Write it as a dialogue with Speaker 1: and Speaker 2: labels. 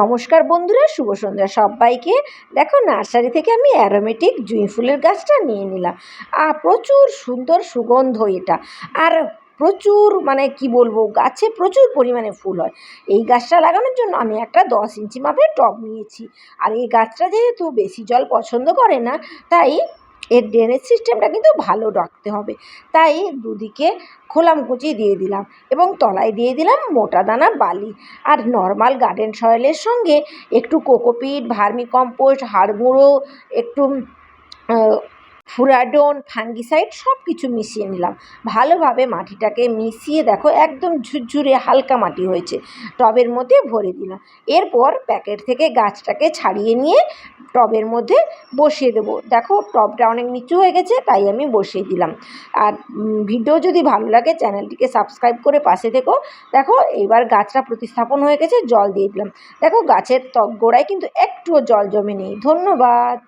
Speaker 1: নমস্কার বন্ধুরা, শুভ সন্ধ্যা সবাইকে। দেখো নার্সারি থেকে আমি অ্যারোমেটিক জুঁই ফুলের গাছটা নিয়ে নিলাম। আর প্রচুর সুন্দর সুগন্ধ এটা। আর প্রচুর মানে কি বলব, গাছে প্রচুর পরিমাণে ফুল হয়। এই গাছটা লাগানোর জন্য আমি একটা দশ ইঞ্চি মাপের টব নিয়েছি। আর এই গাছটা যেহেতু বেশি জল পছন্দ করে না, তাই এর ড্রেনেজ সিস্টেমটা কিন্তু ভালো রাখতে হবে। তাই দুদিকে খোলাম কুচি দিয়ে দিলাম এবং তলায় দিয়ে দিলাম মোটা দানা বালি। আর নর্মাল গার্ডেন সয়েলের সঙ্গে একটু কোকোপিট ভার্মি কম্পোস্ট হাড় গুঁড়ো, একটু ফুরাডোন ফাঙ্গিসাইড সব কিছু মিশিয়ে নিলাম। ভালোভাবে মাটিটাকে মিশিয়ে দেখো, একদম ঝুরঝুরে হালকা মাটি হয়েছে। টবের মধ্যে ভরে দিলাম। এরপর প্যাকেট থেকে গাছটাকে ছাড়িয়ে নিয়ে টবের মধ্যে বসিয়ে দেবো। দেখো, টবটা অনেক নিচু হয়ে গেছে, তাই আমি বসিয়ে দিলাম। আর ভিডিও যদি ভালো লাগে, চ্যানেলটিকে সাবস্ক্রাইব করে পাশে থেকো। দেখো এবার গাছটা প্রতিস্থাপন হয়ে গেছে, জল দিয়ে দিলাম। দেখো, গাছের ত্বক গোড়ায় কিন্তু একটুও জল জমে নেই। ধন্যবাদ!